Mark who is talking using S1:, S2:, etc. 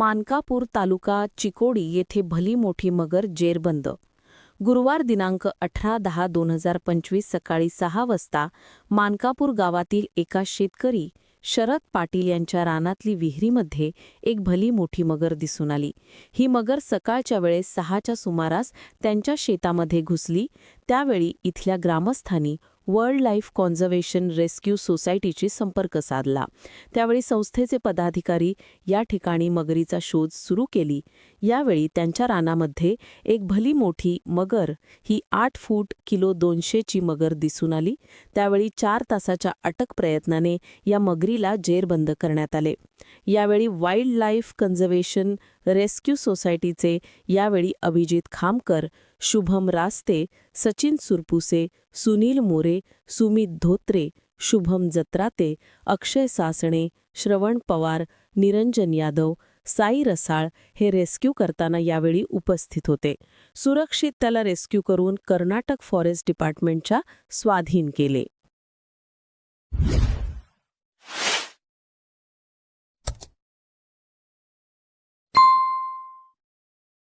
S1: मानकापूर तालुका चिकोडी येथे भली मोठी मगर जेरबंद. गुरुवार दिनांक अठरा दहा दोन हजार पंचवीस सकाळी सहा वाजता मानकापूर गावातील एका शेतकरी शरद पाटील यांच्या रानातली विहिरीमध्ये एक भली मोठी मगर दिसून आली. ही मगर सकाळच्या वेळेस सहाच्या सुमारास त्यांच्या शेतामध्ये घुसली. त्यावेळी इथल्या ग्रामस्थांनी वर्ल्ड लाईफ कॉन्झर्वेशन रेस्क्यू सोसायटीशी संपर्क साधला. त्यावेळी संस्थेचे पदाधिकारी या ठिकाणी मगरीचा शोध सुरू केली. यावेळी त्यांच्या रानामध्ये एक भली मोठी मगर ही आठ फूट किलो दोनशेची मगर दिसून आली. त्यावेळी चार तासाच्या अटक प्रयत्नाने या मगरीला जेरबंद करण्यात आले. यावेळी वाईल्ड लाईफ कन्झर्वेशन रेस्क्यू सोसायटीचे यावेळी अभिजित खामकर शुभम रास्ते सचिन सुरपुसे सुनील मोरे सुमित धोत्रे शुभम जत्राते अक्षय सासणे श्रवण पवार निरंजन यादव साई रसाळ हे रेस्क्यू करताना यावेळी उपस्थित होते. सुरक्षित त्याला रेस्क्यू करून कर्नाटक फॉरेस्ट डिपार्टमेंटच्या स्वाधीन केले.